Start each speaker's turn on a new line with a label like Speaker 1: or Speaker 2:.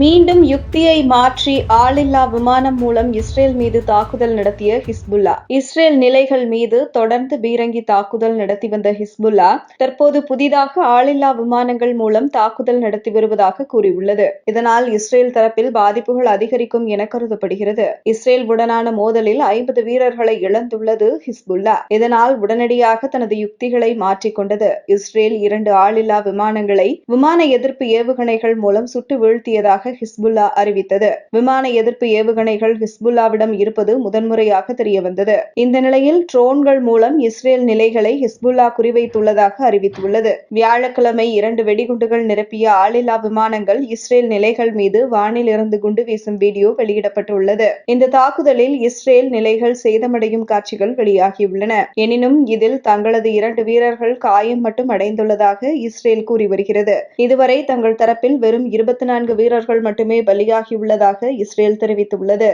Speaker 1: மீண்டும் யுக்தியை மாற்றி ஆளில்லா விமானம் மூலம் இஸ்ரேல் மீது தாக்குதல் நடத்திய ஹிஸ்புல்லா. இஸ்ரேல் நிலைகள் மீது தொடர்ந்து பீரங்கி தாக்குதல் நடத்தி வந்த ஹிஸ்புல்லா தற்போது புதிதாக ஆளில்லா விமானங்கள் மூலம் தாக்குதல் நடத்தி வருவதாக கூறியுள்ளது. இதனால் இஸ்ரேல் தரப்பில் பாதிப்புகள் அதிகரிக்கும் என கருதப்படுகிறது. இஸ்ரேல் உடனான மோதலில் ஐம்பது வீரர்களை இழந்துள்ளது ஹிஸ்புல்லா. இதனால் உடனடியாக தனது யுக்திகளை மாற்றிக்கொண்டது இஸ்ரேல் இரண்டு ஆளில்லா விமானங்களை விமான எதிர்ப்பு ஏவுகணைகள் மூலம் சுட்டு வீழ்த்தியதாக ஹிஸ்புல்லா அறிவித்தது. விமான எதிர்ப்பு ஏவுகணைகள் ஹிஸ்புல்லாவிடம் இருப்பது முதன்முறையாக தெரியவந்தது. இந்த நிலையில் ட்ரோன்கள் மூலம் இஸ்ரேல் நிலைகளை ஹிஸ்புல்லா குறிவைத்துள்ளதாக அறிவித்துள்ளது. வியாழக்கிழமை இரண்டு வெடிகுண்டுகள் நிரப்பிய ஆளில்லா விமானங்கள் இஸ்ரேல் நிலைகள் மீது வானில் இருந்து குண்டு வீசும் வீடியோ வெளியிடப்பட்டுள்ளது. இந்த தாக்குதலில் இஸ்ரேல் நிலைகள் சேதமடையும் காட்சிகள் வெளியாகியுள்ளன. எனினும் இதில் தங்களது இரண்டு வீரர்கள் காயம் மட்டும் அடைந்துள்ளதாக இஸ்ரேல் கூறி வருகிறது. இதுவரை தங்கள் தரப்பில் வெறும் இருபத்தி நான்கு வீரர்கள் வீரர்கள் மட்டுமே பலியாகியுள்ளதாக இஸ்ரேல் தெரிவித்துள்ளது.